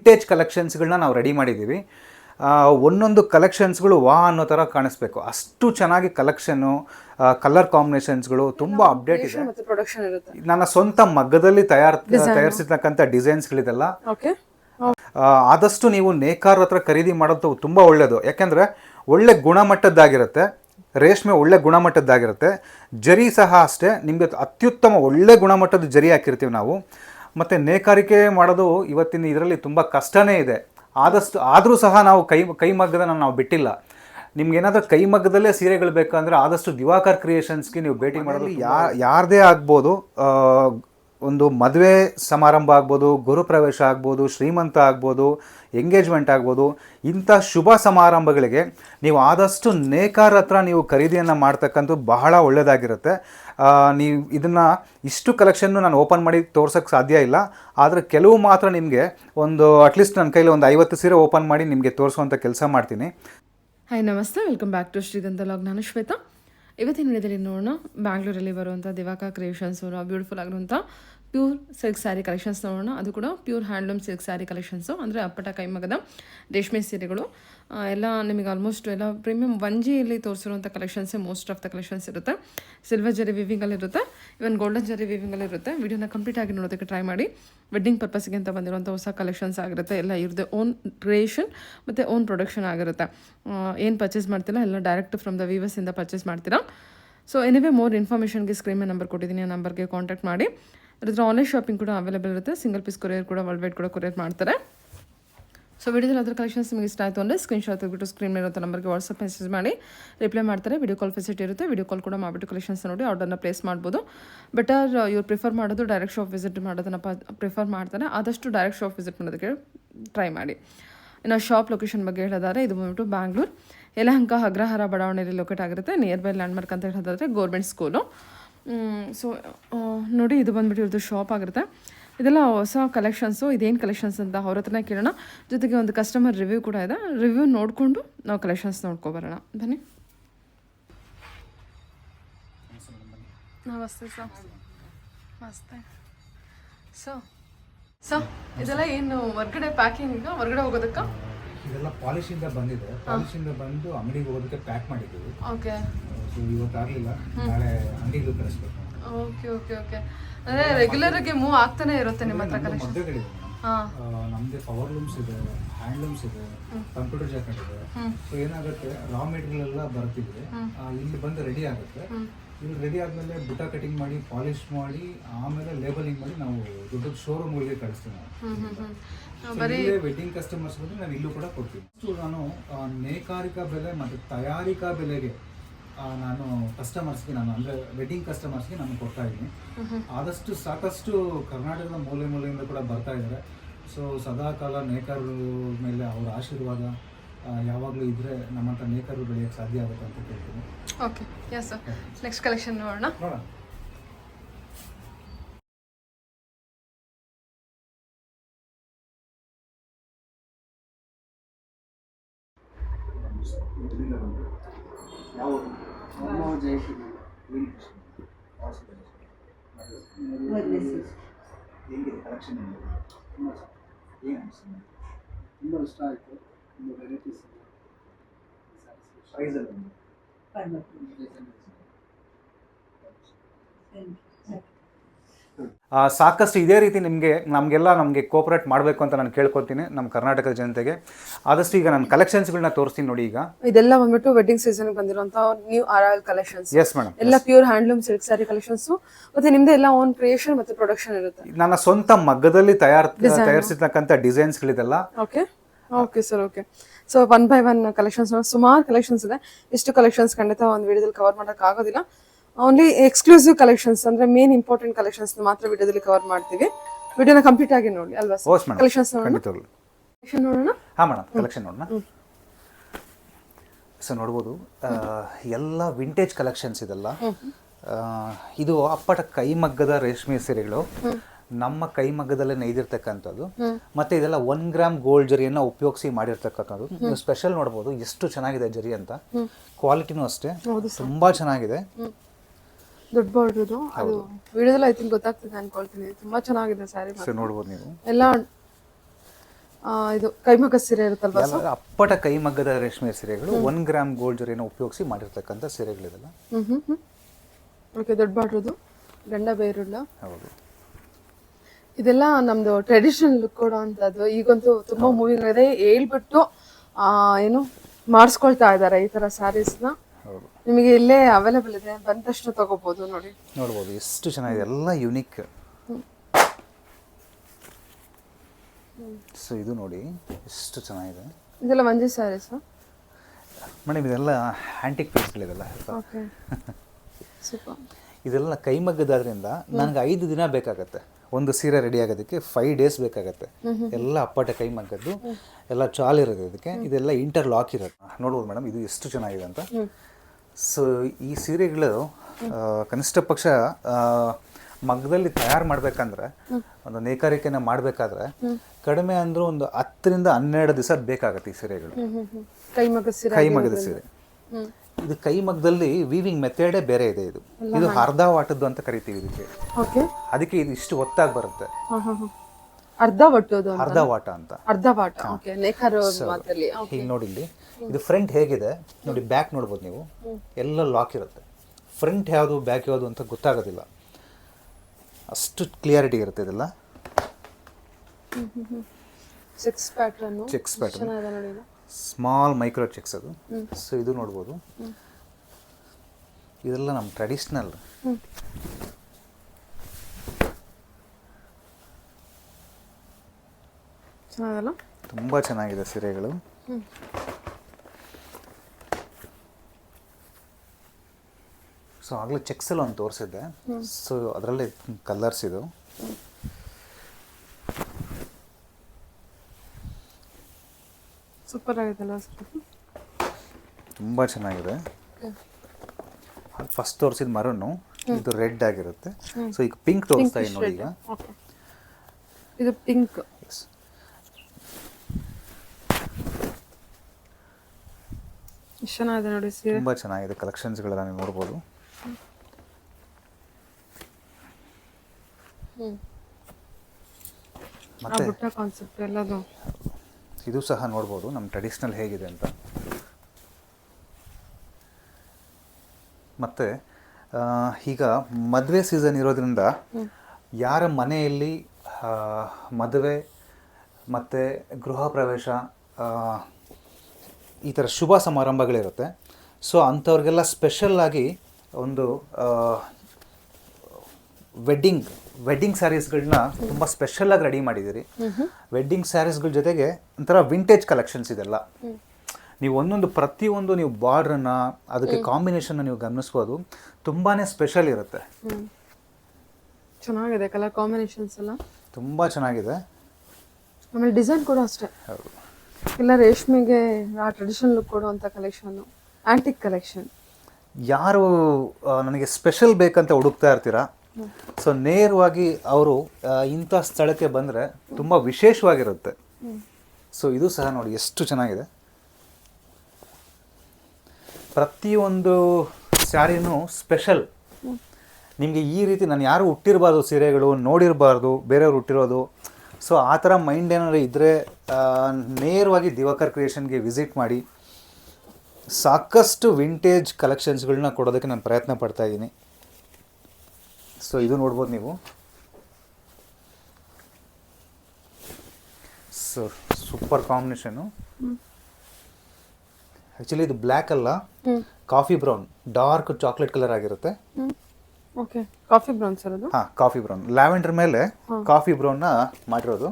Vintage ಕಲೆಕ್ಷನ್ಸ್ಗಳನ್ನ ನಾವು ready ಮಾಡಿದ್ದೀವಿ. ಒಂದೊಂದು ಕಲೆಕ್ಷನ್ಸ್ಗಳು ವಾ ಅನ್ನೋ ಥರ ಕಾಣಿಸ್ಬೇಕು. ಅಷ್ಟು ಚೆನ್ನಾಗಿ ಕಲೆಕ್ಷನ್ನು ಕಲರ್ ಕಾಂಬಿನೇಷನ್ಸ್ಗಳು ತುಂಬ ಅಪ್ಡೇಟ್ ಇದೆ. ನನ್ನ ಸ್ವಂತ ಮಗ್ಗದಲ್ಲಿ ತಯಾರ ತಯಾರಿಸಿರ್ತಕ್ಕಂಥ ಡಿಸೈನ್ಸ್ಗಳಿದೆಲ್ಲ ಆದಷ್ಟು ನೀವು ನೇಕಾರ್ ಹತ್ರ ಖರೀದಿ ಮಾಡೋದು ತುಂಬ ಒಳ್ಳೆಯದು ಯಾಕೆಂದರೆ ಒಳ್ಳೆ ಗುಣಮಟ್ಟದ್ದಾಗಿರುತ್ತೆ. ರೇಷ್ಮೆ ಒಳ್ಳೆ ಗುಣಮಟ್ಟದ್ದಾಗಿರುತ್ತೆ. ಜರಿ ಸಹ ಅಷ್ಟೇ. ನಿಮಗೆ ಅತ್ಯುತ್ತಮ ಒಳ್ಳೆ ಗುಣಮಟ್ಟದ ಜರಿ ಹಾಕಿರ್ತೀವಿ ನಾವು. ಮತ್ತು ನೇಕಾರಿಕೆ ಮಾಡೋದು ಇವತ್ತಿನ ಇದರಲ್ಲಿ ತುಂಬ ಕಷ್ಟನೇ ಇದೆ. ಆದಷ್ಟು ಆದರೂ ಸಹ ನಾವು ಕೈ ಕೈಮಗ್ಗದನ್ನು ನಾವು ಬಿಟ್ಟಿಲ್ಲ. ನಿಮ್ಗೆ ಏನಾದರೂ ಕೈಮಗ್ಗದಲ್ಲೇ ಸೀರೆಗಳು ಬೇಕಂದ್ರೆ ಆದಷ್ಟು ದಿವಾಕರ್ ಕ್ರಿಯೇಷನ್ಸ್ಗೆ ನೀವು ಭೇಟಿ ಮಾಡೋದು ಯಾ ಯಾರದೇ ಆಗ್ಬೋದು ಒಂದು ಮದುವೆ ಸಮಾರಂಭ ಆಗ್ಬೋದು ಗುರುಪ್ರವೇಶ ಆಗ್ಬೋದು ಶ್ರೀಮಂತ ಆಗ್ಬೋದು ಎಂಗೇಜ್ಮೆಂಟ್ ಆಗ್ಬೋದು ಇಂಥ ಶುಭ ಸಮಾರಂಭಗಳಿಗೆ ನೀವು ಆದಷ್ಟು ನೇಕಾರ ಹತ್ರ ನೀವು ಖರೀದಿಯನ್ನು ಮಾಡ್ತಕ್ಕಂಥದ್ದು ಬಹಳ ಒಳ್ಳೆಯದಾಗಿರುತ್ತೆ ನೀವು ಇದನ್ನು ಇಷ್ಟು ಕಲೆಕ್ಷನ್ನು ನಾನು ಓಪನ್ ಮಾಡಿ ತೋರ್ಸೋಕ್ಕೆ ಸಾಧ್ಯ ಇಲ್ಲ. ಆದರೆ ಕೆಲವು ಮಾತ್ರ ನಿಮಗೆ ಒಂದು ಅಟ್ಲೀಸ್ಟ್ ನನ್ನ ಕೈಲಿ ಒಂದು ಐವತ್ತು ಸೀರೆ ಓಪನ್ ಮಾಡಿ ನಿಮಗೆ ತೋರಿಸುವಂಥ ಕೆಲಸ ಮಾಡ್ತೀನಿ. ಹಾಯ್ ನಮಸ್ತೆ. Welcome back to Srigandha log ನಾನು ಶ್ವೇತಾ. ಇವತ್ತಿನ ವಿಡಿಯೋದಲ್ಲಿ ನೋಡೋಣ ಬ್ಯಾಂಗ್ಳೂರಲ್ಲಿ ಬರುವಂಥ ದಿವಾಕ ಕ್ರಿಯೇಷನ್ಸ್ ಬ್ಯೂಟಿಫುಲ್ ಆಗಿರುವಂಥ ಪ್ಯೂರ್ ಸಿಲ್ಕ್ ಸ್ಯಾರಿ ಕಲೆಕ್ಷನ್ಸ್ ನೋಡೋಣ. ಅದು ಕೂಡ pure handloom silk sari collections ಅಂದರೆ ಅಪ್ಪಟ ಕೈಮಗದ ರೇಷ್ಮೆ ಸೀರೆಗಳು. ಎಲ್ಲ ನಿಮಗೆ ಆಲ್ಮೋಸ್ಟ್ ಎಲ್ಲ ಪ್ರೀಮಿಯಂ ಒನ್ ಜಿಯಲ್ಲಿ ತೋರಿಸಿರುವಂಥ ಕಲೆಕ್ಷನ್ಸೇ ಮೋಸ್ಟ್ ಆಫ್ ದ ಕಲೆಕ್ಷನ್ಸ್ ಇರುತ್ತೆ. ಸಿಲ್ವರ್ ಜರಿ ವಿವಿಂಗಲ್ಲಿರುತ್ತೆ ಇವನ್ ಗೋಲ್ಡನ್ ಜರಿ ಇರುತ್ತೆ. ವಿಡಿಯೋನ ಕಂಪ್ಲೀಟ್ ಆಗಿ ನೋಡೋದಕ್ಕೆ ಟ್ರೈ ಮಾಡಿ. ವೆಡ್ಡಿಂಗ್ ಪರ್ಪಸ್ಗೆ ಅಂತ ಬಂದಿರುವಂಥ ಹೊಸ ಕಲೆಕ್ಷನ್ಸ್ ಆಗಿರುತ್ತೆ. ಎಲ್ಲ ಇವ್ರದ್ದು ಓನ್ ಕ್ರಿಯೇಷನ್ ಮತ್ತು ಓನ್ ಪ್ರೊಡಕ್ಷನ್ ಆಗಿರುತ್ತೆ. ಏನು ಪರ್ಚೇಸ್ ಮಾಡ್ತಿಲ್ಲ ಎಲ್ಲ ಡೈರೆಕ್ಟ್ ಫ್ರಮ್ ದ ವೀವರ್ಸಿಂದ ಪರ್ಚೇಸ್ ಮಾಡ್ತೀರಾ? ಸೊ ಎನಿವೇ ಮೋರ್ ಇನ್ಫಾರ್ಮೇಷನ್ಗೆ ಸ್ಕ್ರೀನ್ ನಂಬರ್ ಕೊಟ್ಟಿದ್ದೀನಿ. ಆ ನಂಬರ್ಗೆ ಕಾಂಟ್ಯಾಕ್ಟ್ ಮಾಡಿ. ಅದ್ರ ಆನ್ಲೈನ್ ಶಾಪಿಂಗ್ ಕೂಡ ಅವೈಲೇಬಲ್ ಇರುತ್ತೆ. ಸಿಂಗಲ್ ಪೀಸ್ ಕೊರಿಯರ್ ಕೂಡ ವರ್ಲ್ಡ್ ವೈಡ್ ಕೂಡ ಕೊರಿಯರ್ ಮಾಡ್ತಾರೆ. ಸೊ ವಿಡಿಯೋದಲ್ಲಿ ಅದರ ಕಲೆಕ್ಷನ್ಸ್ ನಿಮಗೆ ಇಷ್ಟ ಆಯಿತು ಅಂದರೆ ಸ್ಕ್ರೀನ್ಶಾಟ್ ತೆಗೆದುಬಿಟ್ಟು ಸ್ಕ್ರೀನ್ ಮೇಲೆ ಇರೋ ನಂಬರ್ಗೆ ವಾಟ್ಸಪ್ ಮೆಸೇಜ್ ಮಾಡಿ. ರಿಪ್ಲೈ ಮಾಡ್ತಾರೆ ವಿಡಿಯೋ ಕಾಲ್ ಫೆಸಿಲಿಟಿ ಇರುತ್ತೆ. ವಿಡಿಯೋ ಕಾಲ್ ಕೂಡ ಮಾಡಿಬಿಟ್ಟು ಕಲೆಕ್ಷನ್ಸ್ ನೋಡಿ ಆರ್ಡರ್ನ ಪ್ಲೇಸ್ ಮಾಡ್ಬೋದು. ಬೆಟರ್ ಇವ್ರು ಪ್ರಿಫರ್ ಮಾಡೋದು ಡೈರೆಕ್ಟ್ ಶಾಪ್ ವಿಸಿಟ್ ಮಾಡೋದನ್ನು ಪ್ರಿಫರ್ ಮಾಡ್ತಾರೆ. ಆದಷ್ಟು ಡೈರೆಕ್ಟ್ ಶಾಪ್ ವಿಸಿಟ್ ಮಾಡೋದಕ್ಕೆ ಟ್ರೈ ಮಾಡಿ. ಇನ್ನು ಶಾಪ್ ಲೊಕೇಶನ್ ಬಗ್ಗೆ ಹೇಳೋದಾದ್ರೆ ಇದು ಬಂದ್ಬಿಟ್ಟು ಬ್ಯಾಂಗ್ಳೂರು ಯಲಹಂಕ, ಅಗ್ರಹಾರ ಬಡಾವಣೆಯಲ್ಲಿ ಲೊಕೇಟ್ ಆಗಿರುತ್ತೆ. ನಿಯರ್ ಬೈ ಲ್ಯಾಂಡ್ಮಾರ್ಕ್ ಅಂತ ಹೇಳೋದಾದ್ರೆ ಗೌರ್ಮೆಂಟ್ ಸ್ಕೂಲು ಸೊ ನೋಡಿ ಇದು ಬಂದ್ಬಿಟ್ಟು ಇವ್ರದ್ದು ಶಾಪ್ ಆಗಿರುತ್ತೆ. ಇದೆಲ್ಲ ಹೊಸ ಕಲೆಕ್ಷನ್ಸು ಇದೇನು ಕಲೆಕ್ಷನ್ಸ್ ಅಂತ ಅವ್ರ ಹತ್ರನೇ ಕೇಳೋಣ. ಜೊತೆಗೆ ಒಂದು ಕಸ್ಟಮರ್ ರಿವ್ಯೂ ಕೂಡ ಇದೆ. ರಿವ್ಯೂ ನೋಡಿಕೊಂಡು ನಾವು ಕಲೆಕ್ಷನ್ಸ್ ನೋಡ್ಕೊಬರೋಣ. ಬನ್ನಿ. ನಮಸ್ತೆ ಸರ್. ನಮಸ್ತೆ ಸೊ ಸೊ ಇದೆಲ್ಲ ಏನು ಹೊರ್ಗಡೆ ಪ್ಯಾಕಿಂಗ್ ಹೊರಗಡೆ ಹೋಗೋದಕ್ಕೆ? ಇದೆಲ್ಲ ಪಾಲಿಶಿಂದ ಬಂದಿದೆ. ಪಾಲಿಶಿಂದ ಬಂದು ಅಂಗಡಿಗೆ ಹೋಗೋದಕ್ಕೆ ಪ್ಯಾಕ್ ಮಾಡಿದ್ದೀವಿ. ಓಕೆ ಸೊ ಇವತ್ತಾಗಲಿಲ್ಲ ನಾಳೆ ಅಂಗಡಿಗೆ ಕಳಿಸ್ಬೇಕು. ಓಕೆ ಓಕೆ ಓಕೆ ಅಂದರೆ ರೆಗ್ಯುಲರ್ ಆಗಿ ಮೂವ್ ಆಗ್ತಾನೆ ಇರುತ್ತೆ ನಿಮ್ಮ ಹತ್ರ ಕಲೆಕ್ಷನ್ ನಮ್ದು ಪವರ್ ಲೂಮ್ಸ್ ಇದೆ ಹ್ಯಾಂಡ್ಲೂಮ್ಸ್ ಇದೆ ಕಂಪ್ಯೂಟರ್ ಜಾಕೆಟ್ ಇದೆ ಸೊ ಏನಾಗುತ್ತೆ ರಾ ಮೆಟೀರಿಯಲ್ ಎಲ್ಲ ಬರ್ತಿದೆ ಇಲ್ಲಿ ಬಂದು ರೆಡಿ ಆಗುತ್ತೆ. ಇಲ್ಲಿ ರೆಡಿ ಆದಮೇಲೆ ಬುಟ್ಟ ಕಟಿಂಗ್ ಮಾಡಿ ಪಾಲಿಶ್ ಮಾಡಿ ಆಮೇಲೆ ಲೇಬಲಿಂಗ್ ಮಾಡಿ ನಾವು ದೊಡ್ಡ ಶೋರೂಮ್ಗಳಿಗೆ ಕಳಿಸ್ತೀವಿ ನಾವು. ಬರೀ ವೆಡ್ಡಿಂಗ್ ಕಸ್ಟಮರ್ಸ್ ಬಂದ್ರೆ ನಾವು ಇಲ್ಲೂ ಕೂಡ ಕೊಡ್ತೀವಿ. ನಾನು ನೇಕಾರಿಕಾ ಬೆಲೆ ಮತ್ತೆ ತಯಾರಿಕಾ ಬೆಲೆಗೆ ನಾನು ಕಸ್ಟಮರ್ಸ್ಗೆ ನಾನು ಅಂದರೆ ವೆಡ್ಡಿಂಗ್ ಕಸ್ಟಮರ್ಸ್ಗೆ ನಾನು ಕೊಡ್ತಾ ಇದ್ದೀನಿ. ಆದಷ್ಟು ಸಾಕಷ್ಟು ಕರ್ನಾಟಕದ ಮೂಲೆ ಮೂಲೆಯಿಂದ ಕೂಡ ಬರ್ತಾ ಇದ್ದಾರೆ. ಸೊ ಸದಾಕಾಲ ನೇಕಾರರು ಮೇಲೆ ಅವರ ಆಶೀರ್ವಾದ ಯಾವಾಗಲೂ ಇದ್ದರೆ ನಮ್ಮಂಥ ನೇಕಾರರು ಬೆಳೆಯೋಕ್ಕೆ ಸಾಧ್ಯ ಆಗುತ್ತೆ ಅಂತ ಕೇಳ್ತೀನಿ. Okay yes sir next collection ನೋಡೋಣ. ನೋಡೋಣ. ಹೇಗಿದೆ ಕಲೆಕ್ಷನ್ ತುಂಬ ಇಷ್ಟ ಆಯಿತು ತುಂಬ ವೆರೈಟೀಸ್ ಪ್ರೈಸಲ್ಲಿ ಆ, ಸಾಕಷ್ಟು ಇದೇ ರೀತಿ ನಿಮಗೆ ನಮಗೆಲ್ಲ ನಮಗೆ ಕೋಪರೇಟ್ ಮಾಡಬೇಕು ಅಂತ ನಾನು ಕೇಳ್ಕೊತೀನಿ ನಮ್ಮ ಕರ್ನಾಟಕದ ಜನತೆಗೆ. ಆದಷ್ಟು ಈಗ ನಾನು ಕಲೆಕ್ಷನ್ಸ್ಗಳನ್ನ ತೋರಿಸ್ತೀನಿ ನೋಡಿ ಈಗ. ಇದೆಲ್ಲ ಬಂದ್ಬಿಟ್ಟು ವೆಡ್ಡಿಂಗ್ ಸೀಸನ್ ಬಂದಿರುವಂತ ನ್ಯೂ ಆರ್ ಆರ್ ಕಲೆಕ್ಷನ್ಸ್ ಎಸ್ ಮೇಡಮ್ ಎಲ್ಲ pure handloom silk sari collections ಮತ್ತೆ ನಿಮ್ದು ಎಲ್ಲ ಓನ್ ಕ್ರಿಯೇಷನ್ ಮತ್ತೆ ಪ್ರೊಡಕ್ಷನ್ ಇರುತ್ತೆ. ನನ್ನ ಸ್ವಂತ ಮಗ್ಗದಲ್ಲಿ ತಯಾರ್ ತಯಾರಿಸಿರ್ತಕ್ಕಂಥ ಡಿಸೈನ್ಸ್ಗಳಿದೆಲ್ಲ okay okay sir okay so one by one collections ಸುಮಾರು ಕಲೆಕ್ಷನ್ಸ್ ಇದೆ. ಇಷ್ಟು ಕಲೆಕ್ಷನ್ಸ್ ಖಂಡಿತ ಒಂದು ವಿಡಿಯೋದಲ್ಲಿ ಕವರ್ ಮಾಡೋಕ್ಕಾಗೋದಿಲ್ಲ ಆಗೋದಿಲ್ಲ. ಓನ್ಲಿ ಎಕ್ಸ್ಕ್ಲೂಸಿವ್ ಕಲೆಕ್ಷನ್ಸ್ ಅಂದ್ರೆ ಮೇನ್ ಇಂಪಾರ್ಟೆಂಟ್ ಕಲೆಕ್ಷನ್ಸ್ ಮಾತ್ರ ವಿಡಿಯೋದಲ್ಲಿ ಕವರ್ ಮಾಡ್ತೀವಿ. ವಿಡಿಯೋನ ಕಂಪ್ಲೀಟ್ ಆಗಿ ನೋಡಿ ಅಲ್ವಾ ಓಸ್ ಮೇಡಮ್ ಕಲೆಕ್ಷನ್ಸ್ ನೋಡೋಣ? ಕಲೆಕ್ಷನ್ ನೋಡೋಣ? ಹಾಂ ಮೇಡಮ್ ಕಲೆಕ್ಷನ್ ನೋಡೋಣ. ಸೊ ನೋಡ್ಬೋದು. ಎಲ್ಲ ವಿಂಟೇಜ್ ಕಲೆಕ್ಷನ್ಸ್ ಇದೆಲ್ಲ. ಇದು ಅಪ್ಪಟ ಕೈಮಗ್ಗದ ರೇಷ್ಮೆ ಸೀರೆಗಳು. ನಮ್ಮ ಕೈಮಗ್ಗದಲ್ಲೇ ನೇಯ್ದಿರ್ತಕ್ಕಂಥದ್ದು. ಮತ್ತೆ ಇದೆಲ್ಲ ಒನ್ ಗ್ರಾಮ್ ಗೋಲ್ಡ್ ಜರಿಯನ್ನ ಉಪಯೋಗಿಸಿ ಮಾಡಿರ್ತಕ್ಕಂಥದ್ದು. ನೀವು ಸ್ಪೆಷಲ್ ನೋಡ್ಬೋದು. ಎಷ್ಟು ಚೆನ್ನಾಗಿದೆ ಜರಿ ಅಂತ. ಕ್ವಾಲಿಟಿನೂ ಅಷ್ಟೇ. ತುಂಬಾ ಚೆನ್ನಾಗಿದೆ. ದೊಡ್ಡ ಬಾರ್ಡ್ರದು ಅದು ವಿಡಿಯೋದಲ್ಲಿ ಐ ತಿಂಕ್ ಗೊತ್ತಾಗ್ತದೆ ಅನ್ಕೊಳ್ತೀನಿ. ತುಂಬಾ ಚೆನ್ನಾಗಿದೆ ಸ್ಯಾರಿ ಸೊ ನೋಡ್ಬೋದು ನೀವು. ಎಲ್ಲ ಆ, ಇದು ಕೈಮಗ್ಗ ಸೀರೆ ಇರುತ್ತಲ್ವಾ ಅಪ್ಪಟ ಕೈಮಗ್ಗದ ರೇಷ್ಮೆ ಸೀರೆಗಳು ಒನ್ ಗ್ರಾಮ್ ಗೋಲ್ಡ್ ಜರಿನ ಉಪಯೋಗಿಸಿ ಮಾಡಿರ್ತಕ್ಕಂಥ ಸೀರೆಗಳಿದೆಲ್ಲ. ಹ್ಮ್ ಹ್ಮ್ ಹ್ಮ್. ಓಕೆ ದೊಡ್ಡ ಬಾರ್ಡ್ರದು ಗಂಡ ಬೇರುಳ್ಳ. ಹೌದು. ಇದೆಲ್ಲ ನಮ್ದು ಟ್ರೆಡಿಷನಲ್ ಲುಕ್ ಕೊಡೋ ಅಂತದ್ದು ಈಗಂತೂ ತುಂಬಾ ಮೂವಿಗಳಿದೆ ಹೇಳ್ಬಿಟ್ಟು ಆ, ಏನು ಮಾಡಿಸ್ಕೊಳ್ತಾ ಇದ್ದಾರೆ ಈ ತರ ಸ್ಯಾರೀಸ್ನ ನಿಮಗೆ ಇಲ್ಲೇ ಅವೈಲೇಬಲ್ ಇದೆ. ಬಂದ ತಕ್ಷಣ ತಗೋಬಹುದು ನೋಡಿ. ನೋಡ್ಬೋದು ಎಷ್ಟು ಚೆನ್ನಾಗಿದೆ. ಎಲ್ಲ ಯುನಿಕ್ ಸೊ ಇದು ನೋಡಿ ಎಷ್ಟು ಚೆನ್ನಾಗಿದೆ. ಇದೆಲ್ಲ ಮಂಜಿ ಸ್ಯಾರೀಸ್ ಮೇಡಮ್ ಇದೆಲ್ಲ ಹ್ಯಾಂಟಿಕ್ ಪೀಸ್ಗಳಿದೆಲ್ಲ ಓಕೆ ಸೂಪರ್ ಇದೆಲ್ಲ ಕೈಮಗ್ಗದಾದ್ರಿಂದ ನನಗೆ ಐದು ದಿನ ಬೇಕಾಗತ್ತೆ. ಒಂದು ಸೀರೆ ರೆಡಿ ಆಗೋದಕ್ಕೆ ಫೈವ್ ಡೇಸ್ ಬೇಕಾಗತ್ತೆ. ಎಲ್ಲ ಅಪ್ಪಟ ಕೈಮಗ್ಗದ್ದು ಎಲ್ಲ ಚಾಲ್ ಇರೋದು ಇದಕ್ಕೆ. ಇದೆಲ್ಲ ಇಂಟರ್ ಲಾಕ್ ಇರುತ್ತೆ ನೋಡ್ಬೋದು ಮೇಡಮ್ ಇದು ಎಷ್ಟು ಚೆನ್ನಾಗಿದೆ ಅಂತ. ಸೊ ಈ ಸೀರೆಗಳು ಕನಿಷ್ಠ ಪಕ್ಷ ಮಗ್ಗದಲ್ಲಿ ತಯಾರು ಮಾಡ್ಬೇಕಂದ್ರೆ ಒಂದು ನೇಕಾರಿಕೆನ ಮಾಡ್ಬೇಕಾದ್ರೆ ಕಡಿಮೆ ಅಂದ್ರೆ ಒಂದು ಹತ್ತರಿಂದ ಹನ್ನೆರಡು ದಿವಸ ಬೇಕಾಗತ್ತೆ ಈ ಸೀರೆಗಳು. ಸೀರೆ ಕೈಮಗ್ಗದ ಸೀರೆ. ಹ್ಮ್. ಇದು ಕೈಮಗ್ಗದಲ್ಲಿ ವೀವಿಂಗ್ ಮೆಥಡೇ ಬೇರೆ ಇದೆ ಇದು. ಇದು ಅರ್ಧ ವಾಟದ್ದು ಅಂತ ಕರಿತೀವಿ ಇದಕ್ಕೆ. ಓಕೆ. ಅದಕ್ಕೆ ಇದು ಇಷ್ಟು ಒತ್ತಾಗಿ ಬರುತ್ತೆ. ಅರ್ಧ ವಾಟ ಅಂತ. ಅರ್ಧ ವಾಟ. ಈಗ ನೋಡಿ ಇಲ್ಲಿ ಇದು ಫ್ರಂಟ್ ಹೇಗಿದೆ? ನೋಡಿ ಬ್ಯಾಕ್ ನೋಡ್ಬೋದು ನೀವು. ಎಲ್ಲ ಲಾಕ್ ಇರುತ್ತೆ. ಫ್ರಂಟ್ ಯಾವುದು ಬ್ಯಾಕ್ ಯಾವುದು ಅಂತ ಗೊತ್ತಾಗೋದಿಲ್ಲ. ಅಷ್ಟು ಕ್ಲಿಯಾರಿಟಿ ಇರುತ್ತೆ ಇದೆಲ್ಲ. ಪ್ಯಾಟ್ರನ್ ಚೆಕ್ಸ್ ಪ್ಯಾಟರ್ನ್ ನೋಡಿ ಸ್ಮಾಲ್ ಮೈಕ್ರೋ ಚೆಕ್ಸ್ ಅದು. ಸೊ ಇದು ನೋಡ್ಬೋದು. ಇದೆಲ್ಲ ನಮ್ಮ ಟ್ರೆಡಿಷ್ನಲ್ ತುಂಬ ಚೆನ್ನಾಗಿದೆ ಸೀರೆಗಳು. ಸೊ ಆಗಲೇ ಚೆಕ್ಸಲ್ಲಿ ಒಂದು ತೋರಿಸಿದ್ದೆ. ಸೊ ಅದರಲ್ಲಿ ಕಲರ್ಸ್ ಇದು. ಸೂಪರ್ ಆಗಿದೆಲ್ಲ ತುಂಬ ಚೆನ್ನಾಗಿದೆ. ಫಸ್ಟ್ ತೋರಿಸಿದ ಮರನು ಇದು ರೆಡ್ ಆಗಿರುತ್ತೆ. ಸೊ ಈಗ ಪಿಂಕ್ ತೋರಿಸ್ತಾ ನೋಡಿ ಈಗ. ಇದು ಪಿಂಕ್. ಚೆನ್ನಾಗಿದೆ ನೋಡಿ ಸೀರೆ. ತುಂಬ ಚೆನ್ನಾಗಿದೆ ಕಲೆಕ್ಷನ್ಸ್ಗಳೆಲ್ಲ ನೀವು ನೋಡ್ಬೋದು. ಮತ್ತೆ? ಬುಟ್ಟ ಕಾನ್ಸೆಪ್ಟ್ ಎಲ್ಲದು. ಇದು ಸಹ ನೋಡ್ಬೋದು ನಮ್ಮ ಟ್ರೆಡಿಷ್ನಲ್ ಹೇಗಿದೆ ಅಂತ. ಮತ್ತೆ ಈಗ ಮದುವೆ ಸೀಸನ್ ಇರೋದ್ರಿಂದ ಯಾರ ಮನೆಯಲ್ಲಿ ಮದುವೆ ಮತ್ತು ಗೃಹ ಪ್ರವೇಶ ಈ ಥರ ಶುಭ ಸಮಾರಂಭಗಳಿರುತ್ತೆ. ಸೊ ಅಂಥವ್ರಿಗೆಲ್ಲ ಸ್ಪೆಷಲ್ಲಾಗಿ ಒಂದು ವೆಡ್ಡಿಂಗ್ ವೆಡ್ಡಿಂಗ್ ಸ್ಯಾರೀಸ್ಗಳನ್ನ ತುಂಬ ಸ್ಪೆಷಲಾಗಿ ರೆಡಿ ಮಾಡಿದ್ದೀರಿ. ವೆಡ್ಡಿಂಗ್ ಸ್ಯಾರೀಸ್ಗಳ ಜೊತೆಗೆ ಒಂಥರ ವಿಂಟೇಜ್ ಕಲೆಕ್ಷನ್ಸ್ ಇದೆಲ್ಲ. ನೀವು ಒಂದೊಂದು ಪ್ರತಿಯೊಂದು ನೀವು ಬಾರ್ಡ್ರನ್ನ ಅದಕ್ಕೆ ಕಾಂಬಿನೇಷನ್ನ ನೀವು ಗಮನಿಸ್ಬೋದು. ತುಂಬಾ ಸ್ಪೆಷಲ್ ಇರುತ್ತೆ. ಚೆನ್ನಾಗಿದೆ ಕಲರ್ ಕಾಂಬಿನೇಷನ್ಸ್ ಎಲ್ಲ. ತುಂಬ ಚೆನ್ನಾಗಿದೆ. ಆಮೇಲೆ ಡಿಸೈನ್ ಕೂಡ ಅಷ್ಟೇ. ಇಲ್ಲ ರೇಷ್ಮೆಗೆ ಆ ಟ್ರೆಡಿಷನ್ ಲುಕ್ ಕೊಡುವಂಥ ಕಲೆಕ್ಷನ್ನು ಆಂಟಿಕ್ ಕಲೆಕ್ಷನ್ ಯಾರು ನನಗೆ ಸ್ಪೆಷಲ್ ಬೇಕಂತ ಹುಡುಕ್ತಾ ಇರ್ತೀರಾ? ಸೊ ನೇರವಾಗಿ ಅವರು ಇಂಥ ಸ್ಥಳಕ್ಕೆ ಬಂದರೆ ತುಂಬ ವಿಶೇಷವಾಗಿರುತ್ತೆ. ಸೊ ಇದು ಸಹ ನೋಡಿ ಎಷ್ಟು ಚೆನ್ನಾಗಿದೆ. ಪ್ರತಿಯೊಂದು ಸ್ಯಾರಿನೂ ಸ್ಪೆಷಲ್. ನಿಮಗೆ ಈ ರೀತಿ ನಾನು ಯಾರು ಹುಟ್ಟಿರಬಾರ್ದು ಸೀರೆಗಳು, ನೋಡಿರಬಾರ್ದು, ಬೇರೆಯವ್ರು ಹುಟ್ಟಿರೋದು. ಸೊ ಆ ಥರ ಮೈಂಡ್ ಏನಾದ್ರು ಇದ್ದರೆ ನೇರವಾಗಿ ದಿವಾಕರ್ ಕ್ರಿಯೇಷನ್ಗೆ ವಿಸಿಟ್ ಮಾಡಿ. ಸಾಕಷ್ಟು ವಿಂಟೇಜ್ ಕಲೆಕ್ಷನ್ಸ್ಗಳನ್ನ ಕೊಡೋದಕ್ಕೆ ನಾನು ಪ್ರಯತ್ನ ಪಡ್ತಾ ಇದ್ದೀನಿ. ಸೊ ಇದು ನೋಡ್ಬೋದು ನೀವು. ಸೊ ಸೂಪರ್ ಕಾಂಬಿನೇಷನು ಆ್ಯಕ್ಚುಲಿ ಇದು ಬ್ಲ್ಯಾಕ್ ಅಲ್ಲ. Coffee brown dark chocolate colour ಆಗಿರುತ್ತೆ. ಓಕೆ ಕಾಫಿ ಬ್ರೌನ್ ಸರ್ ಅದು? ಹಾಂ ಕಾಫಿ ಬ್ರೌನ್ ಲ್ಯಾವೆಂಡರ್ ಮೇಲೆ ಕಾಫಿ ಬ್ರೌನ್ನ ಮಾಡಿರೋದು.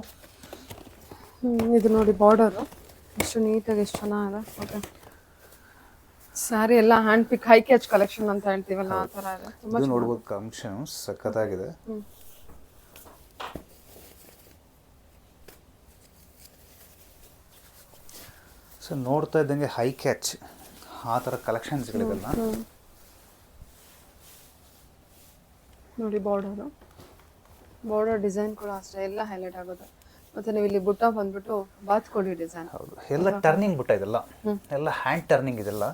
ಇದು ನೋಡಿ ಬಾರ್ಡರು ಎಷ್ಟು ನೀಟಾಗಿ ಎಷ್ಟು ಚೆನ್ನಾಗಿದೆ. ಓಕೆ ಸ್ಯಾರಿ ಎಲ್ಲ hand pick high catch collection ಅಂತ ಹೇಳ್ತೀವಲ್ಲ ಆ ತರ ಇದೆ. ತುಂಬ ಇದು ನೋಡ್ಬೋದು ಕಂಶನ್ ಸಖತ್ತಾಗಿದೆ. ಸೊ ನೋಡ್ತಾ ಇದ್ದಂಗೆ ಹೈ ಕ್ಯಾಚ್ ಆ ಥರ ಕಲೆಕ್ಷನ್ಸ್ಗಳಿದೆಲ್ಲ ನೋಡಿ ಬಾರ್ಡರು ಬಾರ್ಡರ್ ಡಿಸೈನ್ ಕೂಡ ಅಷ್ಟೇ ಎಲ್ಲ ಹೈಲೈಟ್ ಆಗುತ್ತೆ ಮತ್ತೆ ನೀವು ಇಲ್ಲಿ ಬುಟ್ಟ ಬಂದ್ಬಿಟ್ಟು ಬಾತ್ಕೊಡಿ ಡಿಸೈನ್ ಹೌದು. ಎಲ್ಲ ಟರ್ನಿಂಗ್ ಬುಟ್ಟ ಇದೆಲ್ಲ. ಎಲ್ಲ ಹ್ಯಾಂಡ್ ಟರ್ನಿಂಗ್ ಇದೆಲ್ಲ.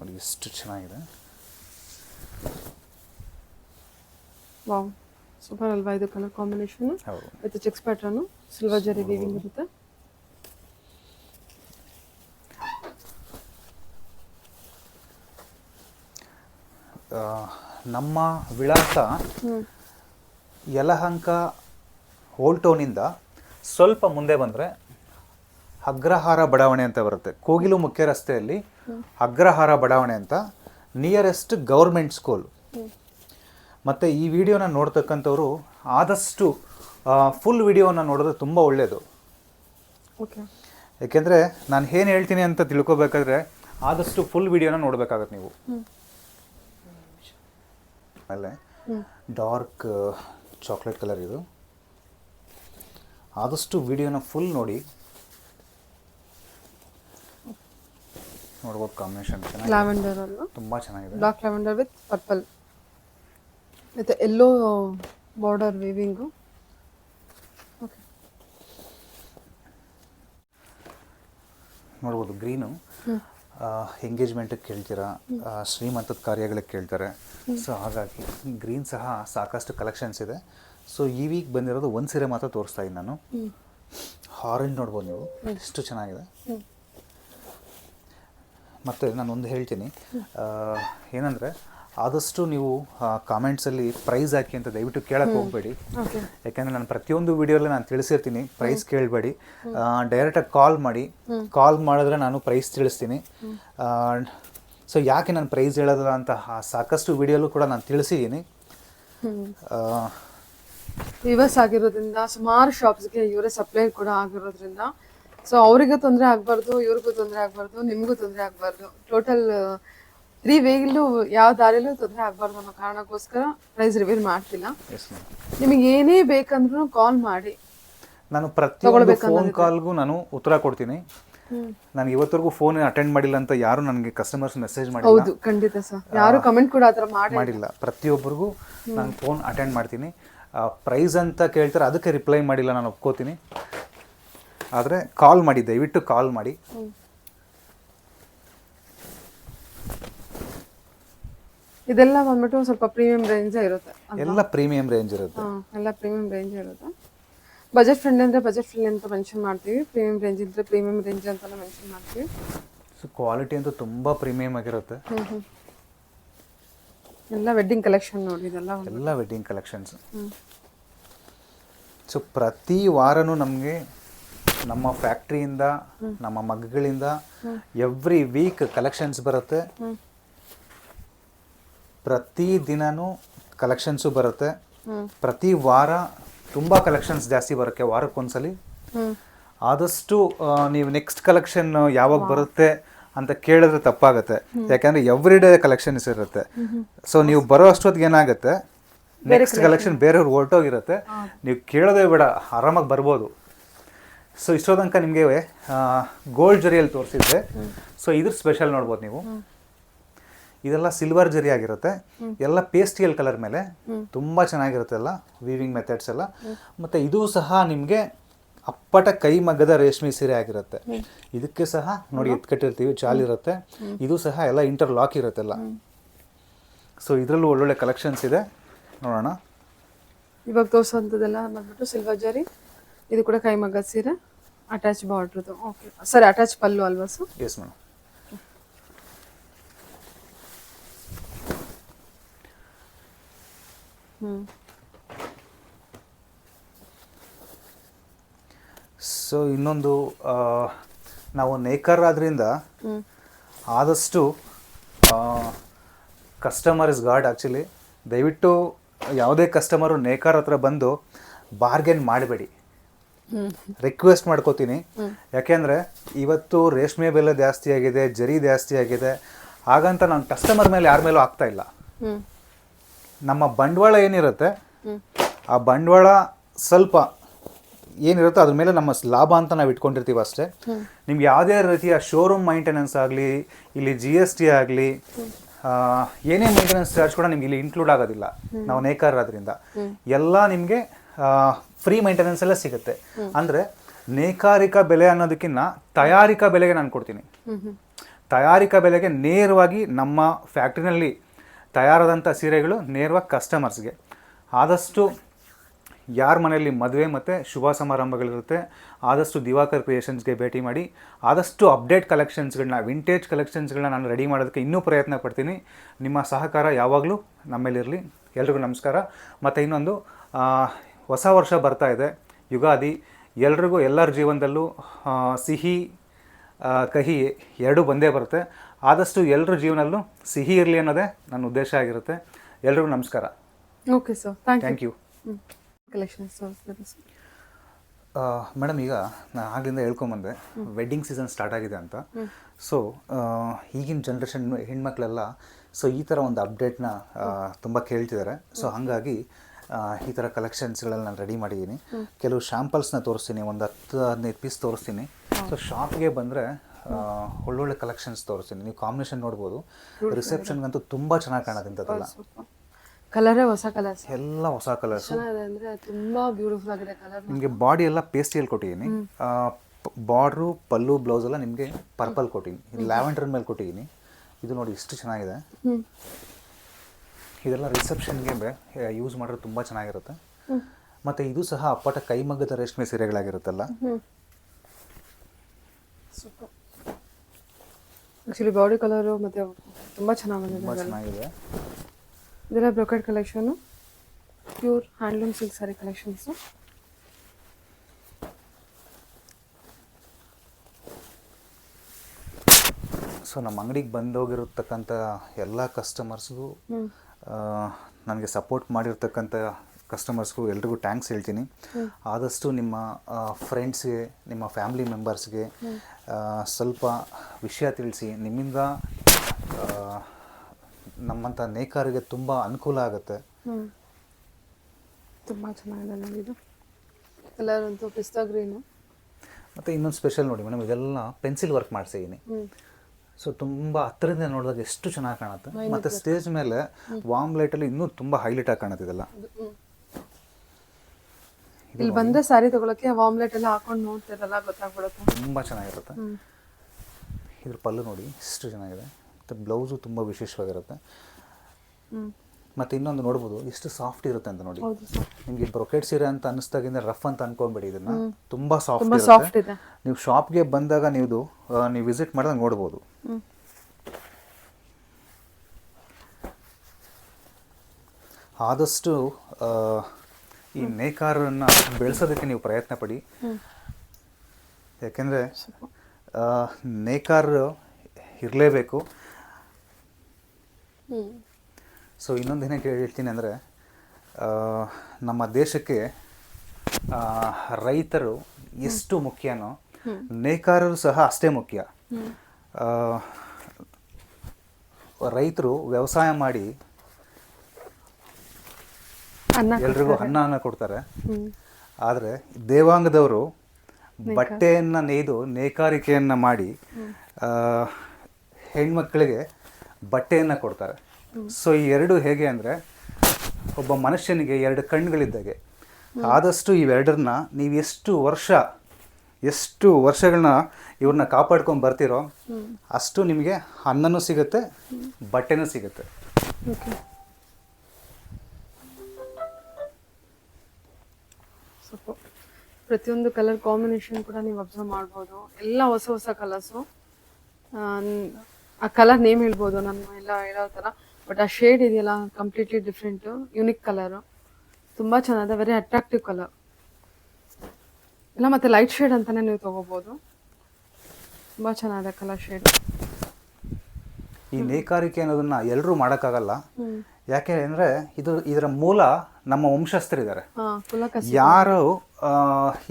ನೋಡಿ ಎಷ್ಟು ಚೆನ್ನಾಗಿದೆ. ವಾವ್ ಸೂಪರ್ ಅಲ್ವಾ ಇದು ಕಲರ್ ಕಾಂಬಿನೇಷನ್ ಹೌದು. With checks pattern silver zari weaving ಇರುತ್ತೆ. ನಮ್ಮ ವಿಳಾಸ ಯಲಹಂಕ ಓಲ್ಟೋನಿಂದ ಸ್ವಲ್ಪ ಮುಂದೆ ಬಂದರೆ ಅಗ್ರಹಾರ ಬಡಾವಣೆ ಅಂತ ಬರುತ್ತೆ. ಕೋಗಿಲು ಮುಖ್ಯ ರಸ್ತೆಯಲ್ಲಿ ಅಗ್ರಹಾರ ಬಡಾವಣೆ ಅಂತ ನಿಯರೆಸ್ಟ್ ಗೌರ್ಮೆಂಟ್ ಸ್ಕೂಲ್ ಮತ್ತು ಈ ವಿಡಿಯೋನ ನೋಡ್ತಕ್ಕಂಥವ್ರು ಆದಷ್ಟು ಫುಲ್ ವಿಡಿಯೋನ ನೋಡಿದ್ರೆ ತುಂಬ ಒಳ್ಳೆಯದು ಓಕೆ ಯಾಕೆಂದರೆ ನಾನು ಏನು ಹೇಳ್ತೀನಿ ಅಂತ ತಿಳ್ಕೊಬೇಕಾದ್ರೆ ಆದಷ್ಟು ಫುಲ್ ವಿಡಿಯೋನ ನೋಡಬೇಕಾಗತ್ತೆ ನೀವು. ಆಮೇಲೆ ಡಾರ್ಕ್ ಚಾಕ್ಲೇಟ್ ಕಲರ್ ಇದು. ಆದಷ್ಟು ವಿಡಿಯೋನ ಫುಲ್ ನೋಡಿ ನೋಡ್ಬೋದು ಕಾಂಬಿನೇಷನ್ ಚೆನ್ನಾಗಿದೆ. ಲ್ಯಾವೆಂಡರ್ ಅಲ್ವಾ? ತುಂಬ ಚೆನ್ನಾಗಿದೆ. ಬ್ಲಾಕ್ ಲ್ಯಾವೆಂಡರ್ ವಿತ್ ಪರ್ಪಲ್ ಮತ್ತು ಎಲ್ಲೋ ಬಾರ್ಡರ್ ವೀವಿಂಗು ಓಕೆ ನೋಡ್ಬೋದು ಗ್ರೀನು ಎಂಗೇಜ್ಮೆಂಟಿಗೆ ಕೇಳ್ತೀರಾ? ಶ್ರೀಮಂತದ ಕಾರ್ಯಗಳಿಗೆ ಕೇಳ್ತಾರೆ. ಸೊ ಹಾಗಾಗಿ ಗ್ರೀನ್ ಸಹ ಸಾಕಷ್ಟು ಕಲೆಕ್ಷನ್ಸ್ ಇದೆ. ಸೊ ಈ ವೀಕ್ ಬಂದಿರೋದು ಒಂದು ಸೀರೆ ಮಾತ್ರ ತೋರಿಸ್ತಾ ಇದ್ದೀನಿ ನಾನು. ಆರೆಂಜ್ ನೋಡ್ಬೋದು ನೀವು. ಎಷ್ಟು ಚೆನ್ನಾಗಿದೆ. ಮತ್ತು ನಾನು ಒಂದು ಹೇಳ್ತೀನಿ ಏನಂದರೆ ಆದಷ್ಟು ನೀವು ಕಾಮೆಂಟ್ಸಲ್ಲಿ ಪ್ರೈಸ್ ಹಾಕಿ ಅಂತ ದಯವಿಟ್ಟು ಕೇಳಕ್ಕೆ ಹೋಗಬೇಡಿ. ಯಾಕೆಂದರೆ ನಾನು ಪ್ರತಿಯೊಂದು ವಿಡಿಯೋಲ್ಲಿ ನಾನು ತಿಳಿಸಿರ್ತೀನಿ. ಪ್ರೈಸ್ ಕೇಳಬೇಡಿ. ಡೈರೆಕ್ಟಾಗಿ ಕಾಲ್ ಮಾಡಿ. ಕಾಲ್ ಮಾಡಿದ್ರೆ ನಾನು ಪ್ರೈಸ್ ತಿಳಿಸ್ತೀನಿ. ಸೊ ಯಾಕೆ ನಾನು ಪ್ರೈಸ್ ಹೇಳೋದಿಲ್ಲ ಅಂತ ಸಾಕಷ್ಟು ವಿಡಿಯೋಲ್ಲೂ ಕೂಡ ನಾನು ತಿಳಿಸಿದ್ದೀನಿ. ಆ, ವಿವರ್ಸ್ ಆಗಿರೋದ್ರಿಂದ ಸುಮಾರು ಶಾಪ್ಸ್ಗೆ ಇವರೇ ಸಪ್ಲೈ ಕೂಡ ಆಗಿರೋದ್ರಿಂದ ಸೊ ಅವರಿಗೂ ತೊಂದರೆ ಆಗಬಾರ್ದು ಇವ್ರಿಗೂ ತೊಂದರೆ ಆಗಬಾರ್ದು ನಿಮಗೂ ತೊಂದರೆ ಆಗಬಾರ್ದು. ಟೋಟಲ್ ತ್ರೀ ವೇಗಲ್ಲೂ ಯಾವ ದಾರಿಲೂ ತೊಂದರೆ ಆಗಬಾರ್ದು ಅನ್ನೋ ಕಾರಣಕ್ಕೋಸ್ಕರ ಪ್ರೈಸ್ ರಿವೀಲ್ ಮಾಡ್ತಿಲ್ಲ. ನಿಮಗೆ ಏನೇ ಬೇಕಂದ್ರೂ ಕಾಲ್ ಮಾಡಿ. ನಾನು ಪ್ರತಿಯೊಂದು ಫೋನ್ ಕಾಲ್ಗೂ ನಾನು ಉತ್ತರ ಕೊಡ್ತೀನಿ. ನಾನು ಇವತ್ತರೆಗೂ ಫೋನ್ ಅಟೆಂಡ್ ಮಾಡಿಲ್ಲ ಅಂತ ಯಾರು ನನಗೆ ಕಸ್ಟಮರ್ಸ್ ಮೆಸೇಜ್ ಮಾಡಿಲ್ಲ. ಹೌದು ಖಂಡಿತ ಸರ್ ಯಾರು ಕಮೆಂಟ್ ಕೂಡ ಆ ಥರ ಮಾಡಿಲ್ಲ. ಪ್ರತಿಯೊಬ್ಬರಿಗೂ ನಾನು ಫೋನ್ ಅಟೆಂಡ್ ಮಾಡ್ತೀನಿ. ಪ್ರೈಸ್ ಅಂತ ಕೇಳ್ತಾರೆ ಅದಕ್ಕೆ ರಿಪ್ಲೈ ಮಾಡಿಲ್ಲ ನಾನು ಒಪ್ಕೋತೀನಿ. ಆದರೆ ಕಾಲ್ ಮಾಡಿ ದಯವಿಟ್ಟು ಕಾಲ್ ಮಾಡಿ. ಇದೆಲ್ಲ ಬಂದ್ಬಿಟ್ಟು ಸ್ವಲ್ಪ ಪ್ರೀಮಿಯಂ ರೇಂಜ್ ಇರುತ್ತೆ ಎಲ್ಲ ಪ್ರೀಮಿಯಂ ರೇಂಜ್ ಇರುತ್ತೆ. ಹಾ, ಎಲ್ಲ ಪ್ರೀಮಿಯಂ ರೇಂಜ್ ಇರುತ್ತೆ. ಬಜೆಟ್ ಫ್ರೆಂಡ್ ಅಂದ್ರೆ ಬಜೆಟ್ ಫ್ರೆಂಡ್ ಅಂತ ಮೆನ್ಷನ್ ಮಾಡ್ತೀವಿ. ಪ್ರೀಮಿಯಂ ರೇಂಜ್ ಇದ್ರೆ ಪ್ರೀಮಿಯಂ ರೇಂಜ್ ಅಂತಾನೆ ಮೆನ್ಷನ್ ಮಾಡ್ತೀವಿ. ಸೊ ಕ್ವಾಲಿಟಿ ಅಂತೂ ತುಂಬ ಪ್ರೀಮಿಯಂ ಆಗಿರುತ್ತೆ. ಹ್ಮ್ ಹ್ಮ್. ಎಲ್ಲ ವೆಡ್ಡಿಂಗ್ ಕಲೆಕ್ಷನ್ ನೋಡಿ ಇದೆಲ್ಲ ಎಲ್ಲ ವೆಡ್ಡಿಂಗ್ ಕಲೆಕ್ಷನ್ಸ್ ಸೊ ಪ್ರತಿ ವಾರನೂ ನಮಗೆ ನಮ್ಮ ಫ್ಯಾಕ್ಟ್ರಿಯಿಂದ ನಮ್ಮ ಮಗ್ಗಳಿಂದ ಎವ್ರಿ ವೀಕ್ ಕಲೆಕ್ಷನ್ಸ್ ಬರುತ್ತೆ. ಪ್ರತಿ ದಿನನೂ ಕಲೆಕ್ಷನ್ಸು ಬರುತ್ತೆ. ಪ್ರತಿ ವಾರ ತುಂಬ ಕಲೆಕ್ಷನ್ಸ್ ಜಾಸ್ತಿ ಬರೋಕ್ಕೆ ವಾರಕ್ಕೊಂದ್ಸಲಿ. ಆದಷ್ಟು ನೀವು ನೆಕ್ಸ್ಟ್ ಕಲೆಕ್ಷನ್ ಯಾವಾಗ ಬರುತ್ತೆ ಅಂತ ಕೇಳಿದ್ರೆ ತಪ್ಪಾಗುತ್ತೆ. ಯಾಕಂದ್ರೆ ಎವ್ರಿ ಡೇ ಕಲೆಕ್ಷನ್ಸ್ ಇರುತ್ತೆ ಸೊ ನೀವು ಬರೋ ಅಷ್ಟೊತ್ತಿಗೆ ಏನಾಗುತ್ತೆ ನೆಕ್ಸ್ಟ್ ಕಲೆಕ್ಷನ್ ಬೇರೆಯವ್ರು ಹೊರಟೋಗಿರುತ್ತೆ. ನೀವು ಕೇಳೋದೇ ಬೇಡ ಆರಾಮಾಗಿ ಬರ್ಬೋದು. ಸೊ ಇಷ್ಟೋ ತನಕ ನಿಮಗೆ ಗೋಲ್ಡ್ ಜರಿಯಲ್ಲಿ ತೋರಿಸಿದ್ರೆ ಸೊ ಇದ್ರ ಸ್ಪೆಷಲ್ ನೋಡ್ಬೋದು ನೀವು. ಇದೆಲ್ಲ ಸಿಲ್ವರ್ ಜರಿ ಆಗಿರುತ್ತೆ. ಎಲ್ಲ ಪೇಸ್ಟಿಯಲ್ ಕಲರ್ ಮೇಲೆ ತುಂಬ ಚೆನ್ನಾಗಿರುತ್ತೆ ಎಲ್ಲ ವೀವಿಂಗ್ ಮೆಥಡ್ಸ್ ಎಲ್ಲ. ಮತ್ತು ಇದು ಸಹ ನಿಮಗೆ ಅಪ್ಪಟ ಕೈ ಮಗ್ಗದ ರೇಷ್ಮೆ ಸೀರೆ ಆಗಿರುತ್ತೆ. ಇದಕ್ಕೆ ಸಹ ನೋಡಿ ಎತ್ಕಟ್ಟಿರ್ತೀವಿ ಚಾಲ್ ಇರುತ್ತೆ. ಇದು ಸಹ ಎಲ್ಲ ಇಂಟರ್ ಲಾಕ್ ಇರುತ್ತೆಲ್ಲ ಸೊ ಇದರಲ್ಲೂ ಒಳ್ಳೊಳ್ಳೆ ಕಲೆಕ್ಷನ್ಸ್ ಇದೆ. ನೋಡೋಣ. ಇವಾಗ ತೋರಿಸೋಂಥದ್ದೆಲ್ಲ ಬಂದ್ಬಿಟ್ಟು ಸಿಲ್ವರ್ ಜರಿ ಇದು ಕೂಡ ಕೈಮಗ್ಗದ ಸೀರೆ. ಅಟ್ಯಾಚ್ ಬಾರ್ಡ್ರದು ಓಕೆ ಸರ್ ಅಟ್ಯಾಚ್ ಪಲ್ಲು ಅಲ್ವಾ ಸರ್ ಎಸ್ ಮೇಡಮ್ ಸೊ ಇನ್ನೊಂದು ನಾವು ನೇಕರ್ ಆದ್ರಿಂದ ಆದಷ್ಟು ಕಸ್ಟಮರ್ ಇಸ್ ಗಾಡ್ ಆ್ಯಕ್ಚುಲಿ ದಯವಿಟ್ಟು ಯಾವುದೇ ಕಸ್ಟಮರು ನೇಕಾರ್ ಹತ್ರ ಬಂದು ಬಾರ್ಗೇನ್ ಮಾಡಬೇಡಿ. ರಿಕ್ವೆಸ್ಟ್ ಮಾಡ್ಕೋತೀನಿ. ಯಾಕೆಂದರೆ ಇವತ್ತು ರೇಷ್ಮೆ ಬೆಲೆ ಜಾಸ್ತಿ ಆಗಿದೆ ಜರಿ ಜಾಸ್ತಿ ಆಗಿದೆ. ಹಾಗಂತ ನಾನು ಕಸ್ಟಮರ್ ಮೇಲೆ ಯಾರ ಮೇಲೂ ಆಗ್ತಾ ಇಲ್ಲ. ನಮ್ಮ ಬಂಡವಾಳ ಏನಿರುತ್ತೆ ಆ ಬಂಡವಾಳ ಸ್ವಲ್ಪ ಏನಿರುತ್ತೋ ಅದ್ರ ಮೇಲೆ ನಮ್ಮ ಲಾಭ ಅಂತ ನಾವು ಇಟ್ಕೊಂಡಿರ್ತೀವಿ ಅಷ್ಟೇ. ನಿಮ್ಗೆ ಯಾವುದೇ ರೀತಿಯ ಶೋರೂಮ್ ಮೈಂಟೆನೆನ್ಸ್ ಆಗಲಿ ಇಲ್ಲಿ ಜಿ ಎಸ್ ಟಿ ಆಗಲಿ ಏನೇ ಮೈಂಟೆನೆನ್ಸ್ ಚಾರ್ಜ್ ಕೂಡ ನಿಮ್ಗೆ ಇಲ್ಲಿ ಇನ್ಕ್ಲೂಡ್ ಆಗೋದಿಲ್ಲ. ನಾವು ನೇಕಾರರಾದ್ರಿಂದ. ಎಲ್ಲ ನಿಮಗೆ ಫ್ರೀ ಮೈಂಟೆನೆನ್ಸ್ ಎಲ್ಲ ಸಿಗುತ್ತೆ. ಅಂದರೆ ನೇಕಾರಿಕಾ ಬೆಲೆ ಅನ್ನೋದಕ್ಕಿಂತ ತಯಾರಿಕಾ ಬೆಲೆಗೆ ನಾನು ಕೊಡ್ತೀನಿ. ತಯಾರಿಕಾ ಬೆಲೆಗೆ ನೇರವಾಗಿ ನಮ್ಮ ಫ್ಯಾಕ್ಟ್ರಿನಲ್ಲಿ ತಯಾರಾದಂಥ ಸೀರೆಗಳು ನೇರವಾಗಿ ಕಸ್ಟಮರ್ಸ್ಗೆ ಆದಷ್ಟು ಯಾರ ಮನೆಯಲ್ಲಿ ಮದುವೆ ಮತ್ತು ಶುಭ ಸಮಾರಂಭಗಳಿರುತ್ತೆ, ಆದಷ್ಟು ದಿವಾಕರ್ ಕ್ರಿಯೇಷನ್ಸ್ಗೆ ಭೇಟಿ ಮಾಡಿ, ಆದಷ್ಟು ಅಪ್ಡೇಟ್ ಕಲೆಕ್ಷನ್ಸ್ಗಳನ್ನ ವಿಂಟೇಜ್ ಕಲೆಕ್ಷನ್ಸ್ಗಳನ್ನ ನಾನು ರೆಡಿ ಮಾಡೋದಕ್ಕೆ ಇನ್ನೂ ಪ್ರಯತ್ನ ಪಡ್ತೀನಿ. ನಿಮ್ಮ ಸಹಕಾರ ಯಾವಾಗಲೂ ನಮ್ಮಲ್ಲಿರಲಿ ಎಲ್ರಿಗೂ ನಮಸ್ಕಾರ. ಮತ್ತು ಇನ್ನೊಂದು ಹೊಸ ವರ್ಷ ಬರ್ತಾ ಇದೆ. ಯುಗಾದಿ ಎಲ್ರಿಗೂ ಎಲ್ಲರ ಜೀವನದಲ್ಲೂ ಸಿಹಿ ಕಹಿ ಎರಡೂ ಬಂದೇ ಬರುತ್ತೆ. ಆದಷ್ಟು ಎಲ್ಲರ ಜೀವನಲ್ಲೂ ಸಿಹಿ ಇರಲಿ ಅನ್ನೋದೇ ನನ್ನ ಉದ್ದೇಶ ಆಗಿರುತ್ತೆ. ಎಲ್ರಿಗೂ ನಮಸ್ಕಾರ. Okay sir thank thank you madam ಈಗ ನಾನು ಆಗ್ಲಿಂದ ಹೇಳ್ಕೊಂಬಂದೆ ವೆಡ್ಡಿಂಗ್ ಸೀಸನ್ ಸ್ಟಾರ್ಟ್ ಆಗಿದೆ ಅಂತ. ಸೊ ಈಗಿನ ಜನ್ರೇಷನ್ ಹೆಣ್ಮಕ್ಳೆಲ್ಲ ಸೊ ಈ ಥರ ಒಂದು ಅಪ್ಡೇಟ್ನ ತುಂಬ ಕೇಳ್ತಿದ್ದಾರೆ. ಸೊ ಹಾಗಾಗಿ ಈ ಥರ ಕಲೆಕ್ಷನ್ಸ್ಗಳಲ್ಲಿ ನಾನು ರೆಡಿ ಮಾಡಿದ್ದೀನಿ ಕೆಲವು ಶ್ಯಾಂಪಲ್ಸ್ನ ತೋರಿಸ್ತೀನಿ ಒಂದು ಹತ್ತು ಹದಿನೈದು ಪೀಸ್ ತೋರಿಸ್ತೀನಿ. ಸೊ ಶಾಪ್ಗೆ ಬಂದರೆ ಒಳ್ಳೊಳ್ಳೆ ಕಲೆಕ್ಷನ್ಸ್ ತೋರಿಸ್ತೀನಿ. ನೀವು ಕಾಂಬಿನೇಷನ್ ನೋಡ್ಬೋದು. ರಿಸೆಪ್ಷನ್ಗಂತೂ ತುಂಬ ಚೆನ್ನಾಗಿ ಕಾಣೋದಿಂಥದ್ದೆಲ್ಲ ಕಲರೇ ಹೊಸ ಕಲರ್ಸ್ ಎಲ್ಲ ಹೊಸ ಕಲರ್ಸು ತುಂಬ ಬ್ಯೂಟಿಫುಲ್ ಆಗಿದೆ ಕಲರ್ ನಿಮಗೆ ಬಾಡಿ ಎಲ್ಲ ಪೇಸ್ಟಿಯಲ್ಲಿ ಕೊಟ್ಟಿದ್ದೀನಿ ಬಾರ್ಡ್ರು ಪಲ್ಲು ಬ್ಲೌಸ್ ಎಲ್ಲ ನಿಮಗೆ ಪರ್ಪಲ್ ಕೊಟ್ಟಿದ್ದೀನಿ ಲ್ಯಾವೆಂಡರ್ ಮೇಲೆ ಕೊಟ್ಟಿದ್ದೀನಿ ಇದು ನೋಡಿ ಇಷ್ಟು ಚೆನ್ನಾಗಿದೆ. ಇದೆಲ್ಲ ರಿಸೆಪ್ಷನ್ಗೆ ಯೂಸ್ ಮಾಡಿದ್ರೆ ತುಂಬ ಚೆನ್ನಾಗಿರುತ್ತೆ. ಮತ್ತು ಇದು ಸಹ ಅಪ್ಪಟ ಕೈಮಗ್ಗದ ರೇಷ್ಮೆ ಸೀರೆಗಳಾಗಿರುತ್ತಲ್ಲ. ಆ್ಯಕ್ಚುಲಿ ಬಾಡಿ ಕಲರು ಮತ್ತು ತುಂಬ ಚೆನ್ನಾಗಿ ತುಂಬ ಚೆನ್ನಾಗಿದೆ. ಇದೆಲ್ಲ brocade collection pure handloom silk sari collections so ನಮ್ಮ ಅಂಗಡಿಗೆ ಬಂದೋಗಿರತಕ್ಕಂಥ ಎಲ್ಲ ಕಸ್ಟಮರ್ಸ್ಗೂ ನನಗೆ ಸಪೋರ್ಟ್ ಮಾಡಿರ್ತಕ್ಕಂಥ ಕಸ್ಟಮರ್ಸ್ಗೂ ಎಲ್ರಿಗೂ ಟ್ಯಾಂಕ್ಸ್ ಹೇಳ್ತೀನಿ. ಆದಷ್ಟು ನಿಮ್ಮ ಫ್ರೆಂಡ್ಸ್ಗೆ ನಿಮ್ಮ ಫ್ಯಾಮಿಲಿ ಮೆಂಬರ್ಸ್ಗೆ ಸ್ವಲ್ಪ ವಿಷಯ ತಿಳಿಸಿ ನಿಮ್ಮಿಂದ ನಮ್ಮಂಥ ನೇಕಾರಿಗೆ ತುಂಬ ಅನುಕೂಲ ಆಗುತ್ತೆ. ತುಂಬ ಚೆನ್ನಾಗಿದೆ ಇದು. ಅಂತೂ ಪಿಸ್ತಾ ಗ್ರೀನು ಮತ್ತು ಇನ್ನೊಂದು ಸ್ಪೆಷಲ್ ನೋಡಿ ಮೇಡಮ್ ಇದೆಲ್ಲ ಪೆನ್ಸಿಲ್ ವರ್ಕ್ ಮಾಡಿಸಿದ್ದೀನಿ ಸೊ ತುಂಬ ಹತ್ತಿರದಿಂದ ನೋಡಿದಾಗ ಎಷ್ಟು ಚೆನ್ನಾಗಿ ಕಾಣುತ್ತೆ. ಮತ್ತು ಸ್ಟೇಜ್ ಮೇಲೆ ವಾಮ್ ಲೈಟಲ್ಲಿ ಇನ್ನೂ ತುಂಬ ಹೈಲೈಟ್ ಆಗಿ ಕಾಣುತ್ತೆ ಇದೆಲ್ಲ. ಇಲ್ಲಿ ಬಂದ್ರೆ ಸ್ಯಾರಿ ತಗೊಳಕ್ಕೆ ವಾಮ್ಲೆಟ್ ಎಲ್ಲ ಹಾಕೊಂಡು ನೋಡ್ತಿರಲ್ಲ ಗೊತ್ತಾಗ್ಬಿಡುತ್ತೆ. ತುಂಬ ಚೆನ್ನಾಗಿರುತ್ತೆ. ಇದ್ರ ಪಲ್ಲು ನೋಡಿ ಎಷ್ಟು ಚೆನ್ನಾಗಿದೆ. ಮತ್ತು ಬ್ಲೌಸು ತುಂಬ ವಿಶೇಷವಾಗಿರುತ್ತೆ. ಮತ್ತು ಇನ್ನೊಂದು ನೋಡ್ಬೋದು ಎಷ್ಟು ಸಾಫ್ಟ್ ಇರುತ್ತೆ ಅಂತ ನೋಡಿ. ನಿಮಗೆ ಬ್ರೊಕೆಟ್ ಸೀರೆ ಅಂತ ಅನ್ನಿಸ್ದಾಗಿಂದ ರಫ್ ಅಂತ ಅನ್ಕೊಂಬೇಡಿ ಇದನ್ನ. ತುಂಬ ಸಾಫ್ಟ್ ಸಾಫ್ಟ್ ಇದೆ. ನೀವು ಶಾಪ್ಗೆ ಬಂದಾಗ ನೀವು ನೀವು ವಿಸಿಟ್ ಮಾಡಿದಾಗ ನೋಡ್ಬೋದು. ಆದಷ್ಟು ಈ ನೇಕಾರರನ್ನು ಬೆಳೆಸೋದಕ್ಕೆ ನೀವು ಪ್ರಯತ್ನ ಪಡಿ. ಯಾಕೆಂದರೆ ನೇಕಾರರು ಇರಲೇಬೇಕು. ಸೊ ಇನ್ನೊಂದು ಏನಕ್ಕೆ ಹೇಳ್ತೀನಿ ಅಂದರೆ ನಮ್ಮ ದೇಶಕ್ಕೆ ರೈತರು ಎಷ್ಟು ಮುಖ್ಯನೋ ನೇಕಾರರು ಸಹ ಅಷ್ಟೇ ಮುಖ್ಯ. ರೈತರು ವ್ಯವಸಾಯ ಮಾಡಿ ಎಲ್ರಿಗೂ ಅನ್ನ ಕೊಡ್ತಾರೆ. ಆದರೆ ದೇವಾಂಗದವರು ಬಟ್ಟೆಯನ್ನು ನೇಯ್ದು ನೇಕಾರಿಕೆಯನ್ನು ಮಾಡಿ ಹೆಣ್ಮಕ್ಕಳಿಗೆ ಹೆಣ್ಮಕ್ಳಿಗೆ ಬಟ್ಟೆಯನ್ನು ಕೊಡ್ತಾರೆ. ಸೊ ಈ ಎರಡು ಹೇಗೆ ಅಂದರೆ, ಒಬ್ಬ ಮನುಷ್ಯನಿಗೆ ಎರಡು ಕಣ್ಣುಗಳಿದ್ದಾಗೆ ಆದಷ್ಟು ಇವೆರಡರನ್ನ ನೀವು ಎಷ್ಟು ವರ್ಷ, ಎಷ್ಟು ವರ್ಷಗಳನ್ನ ಇವ್ರನ್ನ ಕಾಪಾಡ್ಕೊಂಡು ಬರ್ತಿರೋ, ಅಷ್ಟು ನಿಮಗೆ ಅನ್ನನೂ ಸಿಗುತ್ತೆ, ಬಟ್ಟೆನೂ ಸಿಗುತ್ತೆ. ಪ್ರತಿಯೊಂದು ಕಲರ್ ಕಾಂಬಿನೇಷನ್ ಕೂಡ ನೀವು ಅಬ್ಸರ್ವ್ ಮಾಡ್ಬೋದು. ಎಲ್ಲ ಹೊಸ ಹೊಸ ಕಲರ್ಸು ಆ ಕಲರ್ ನೇಮ್ ಹೇಳ್ಬೋದು ನಾನು ಎಲ್ಲ ಹೇಳೋ ಥರ. ಬಟ್ ಆ ಶೇಡ್ ಇದೆಯಲ್ಲ ಕಂಪ್ಲೀಟ್ಲಿ ಡಿಫ್ರೆಂಟು ಯುನಿಕ್ ಕಲರು ತುಂಬ ಚೆನ್ನಾಗಿದೆ ವೆರಿ ಅಟ್ರಾಕ್ಟಿವ್ ಕಲರ್ ಇಲ್ಲ ಮತ್ತೆ ಲೈಟ್ ಶೇಡ್ ಅಂತಾನೆ ನೀವು ತಗೋಬಹುದು ತುಂಬ ಚೆನ್ನಾಗಿದೆ ಕಲರ್ ಶೇಡ್ ಈ ನೇಕಾರಿಕೆ ಅನ್ನೋದನ್ನ ಎಲ್ಲರೂ ಮಾಡೋಕ್ಕಾಗಲ್ಲ. ಯಾಕೆ ಅಂದರೆ ಇದು ಇದರ ಮೂಲ ನಮ್ಮ ವಂಶಸ್ಥರಿದ್ದಾರೆ. ಯಾರು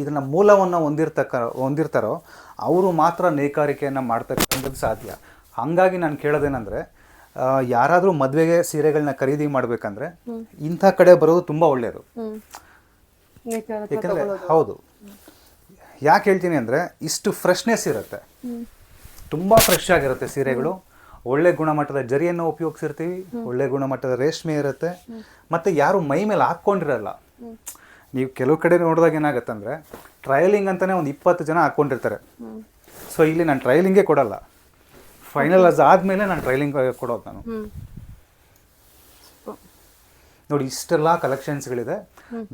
ಇದನ್ನ ಮೂಲವನ್ನು ಹೊಂದಿರ್ತಕ್ಕ ಹೊಂದಿರ್ತಾರೋ ಅವರು ಮಾತ್ರ ನೇಕಾರಿಕೆಯನ್ನು ಮಾಡ್ತಕ್ಕಂಥದ್ದು ಸಾಧ್ಯ. ಹಾಗಾಗಿ ನಾನು ಕೇಳೋದೇನೆಂದರೆ ಯಾರಾದರೂ ಮದುವೆಗೆ ಸೀರೆಗಳನ್ನ ಖರೀದಿ ಮಾಡಬೇಕಂದ್ರೆ ಇಂಥ ಕಡೆ ಬರೋದು ತುಂಬ ಒಳ್ಳೆಯದು ಯಾಕಂದರೆ ಹೌದು. ಯಾಕೆ ಹೇಳ್ತೀನಿ ಅಂದರೆ ಇಷ್ಟು ಫ್ರೆಶ್ನೆಸ್ ಇರುತ್ತೆ. ತುಂಬ ಫ್ರೆಶ್ ಆಗಿರುತ್ತೆ ಸೀರೆಗಳು. ಒಳ್ಳೆ ಗುಣಮಟ್ಟದ ಜರಿಯನ್ನು ಉಪಯೋಗಿಸಿರ್ತೀವಿ ಒಳ್ಳೆ ಗುಣಮಟ್ಟದ ರೇಷ್ಮೆ ಇರುತ್ತೆ. ಮತ್ತು ಯಾರು ಮೈ ಮೇಲೆ ಹಾಕ್ಕೊಂಡಿರಲ್ಲ. ನೀವು ಕೆಲವು ಕಡೆ ನೋಡಿದಾಗ ಏನಾಗುತ್ತೆ ಅಂದರೆ ಟ್ರಯಲಿಂಗ್ ಅಂತಲೇ ಒಂದು ಇಪ್ಪತ್ತು ಜನ ಹಾಕ್ಕೊಂಡಿರ್ತಾರೆ. ಸೊ ಇಲ್ಲಿ ನಾನು ಟ್ರಯಲಿಂಗೇ ಕೊಡಲ್ಲ. ಫೈನಲ್ ಆದ್ಮೇಲೆ ನಾನು ಟ್ರೈಲಿಂಗ್ ಕೊಡೋದು ನಾನು. ನೋಡಿ ಇಷ್ಟೆಲ್ಲ ಕಲೆಕ್ಷನ್ಸ್ಗಳಿದೆ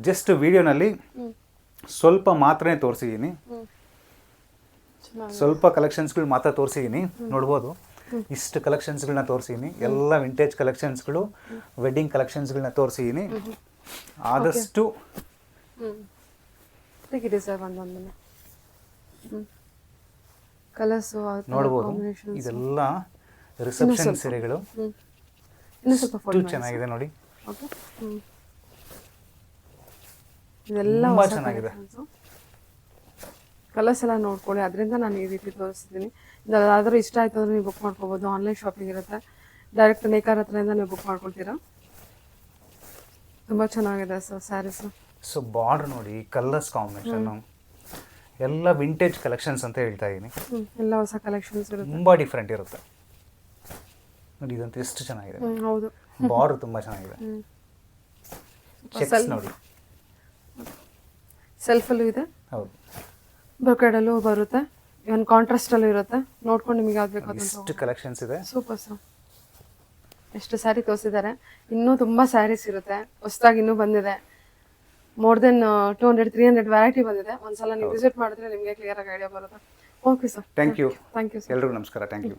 ಜಸ್ಟ್ ವಿಡಿಯೋನಲ್ಲಿ ಸ್ವಲ್ಪ ಮಾತ್ರ ತೋರಿಸಿದ್ದೀನಿ. ಸ್ವಲ್ಪ ಕಲೆಕ್ಷನ್ಸ್ಗಳು ಮಾತ್ರ ತೋರಿಸಿದ್ದೀನಿ. ನೋಡ್ಬೋದು. ಇಷ್ಟು ಕಲೆಕ್ಷನ್ಸ್ಗಳನ್ನ ತೋರಿಸಿದ್ದೀನಿ. ಎಲ್ಲ ವಿಂಟೇಜ್ ಕಲೆಕ್ಷನ್ಸ್ಗಳು ವೆಡ್ಡಿಂಗ್ ಕಲೆಕ್ಷನ್ಸ್ಗಳನ್ನ ತೋರಿಸಿದ್ದೀನಿ. ಆದಷ್ಟು ಕಲರ್ಸು ನೋಡ್ಬೋದು. ಇದೆಲ್ಲ ರಿಸೆಪ್ಷನ್ ಸೀರೆಗಳು. ಇನ್ನು ಸ್ವಲ್ಪ ಚೆನ್ನಾಗಿದೆ ನೋಡಿ. ಇದೆಲ್ಲ ಚೆನ್ನಾಗಿದೆ. ಕಲರ್ಸ್ ಎಲ್ಲ ನೋಡ್ಕೊಳ್ಳಿ. ಅದರಿಂದ ನಾನು ಈ ರೀತಿ ತೋರಿಸ್ತೀನಿ. ಯಾವ್ದಾದ್ರು ಇಷ್ಟ ಆಯ್ತು ಅಂದ್ರೆ ನೀವು ಬುಕ್ ಮಾಡ್ಕೋಬೋದು. ಆನ್ಲೈನ್ ಶಾಪಿಂಗ್ ಇರುತ್ತೆ. ಡೈರೆಕ್ಟ್ ನೇಕಾರ್ ಹತ್ರದಿಂದ ನೀವು ಬುಕ್ ಮಾಡ್ಕೊಳ್ತೀರಾ? ತುಂಬ ಚೆನ್ನಾಗಿದೆ ಸರ್ ಸ್ಯಾರೀಸು ಸೊ ಬಾರ್ಡರ್ ನೋಡಿ ಕಲರ್ಸ್ ಕಾಂಬಿನೇಷನ್ ಎಲ್ಲ ವಿಂಟೇಜ್ ಕಲೆಕ್ಷನ್ಸ್ ಅಂತ ಹೇಳ್ತಾ ಇದ್ದೀನಿ ಎಲ್ಲ ಹೊಸ ಕಲೆಕ್ಷನ್ಸ್ ಇರುತ್ತೆ. ತುಂಬಾ ಡಿಫ್ರೆಂಟ್ ಇರುತ್ತೆ. ನೋಡಿ ಇದಂತೂ ಎಷ್ಟು ಚೆನ್ನಾಗಿದೆ. ಹೌದು. ಬಾರ್ ತುಂಬಾ ಚೆನ್ನಾಗಿದೆ. ಚೆಕ್ಸ್ ನೋಡಿ. ಸೆಲ್ಫಲ್ಲೂ ಇದೆ. ಹೌದು. ಬ್ರೊಕೆಡಲ್ಲೂ ಬರುತ್ತೆ. ಇವನ್ ಕಾಂಟ್ರಾಸ್ಟಲ್ಲೂ ಇರುತ್ತೆ. ನೋಡ್ಕೊಂಡು ನಿಮಗೆ ಯಾವ್ದು ಬೇಕು ಅದನ್ನ ಎಷ್ಟು ಕಲೆಕ್ಷನ್ಸ್ ಇದೆ. ಸೂಪರ್ ಸರ್ ಎಷ್ಟು ಸ್ಯಾರಿ ತೋರಿಸಿದ್ದಾರೆ. ಇನ್ನೂ ತುಂಬ ಸ್ಯಾರೀಸ್ ಇರುತ್ತೆ. ಹೊಸದಾಗಿ ಇನ್ನೂ ಬಂದಿದೆ. More than two hundred three hundred variety ಬಂದಿದೆ. ಒಂದ್ಸಲ ನೀವು ವಿಸಿಟ್ ಮಾಡಿದ್ರೆ ನಿಮಗೆ ಕ್ಲಿಯರ್ ಆಗಿ ಐಡಿಯಾ ಬರುತ್ತೆ. Okay sir thank you thank you sir ಎಲ್ರಿಗೂ ನಮಸ್ಕಾರ. Thank you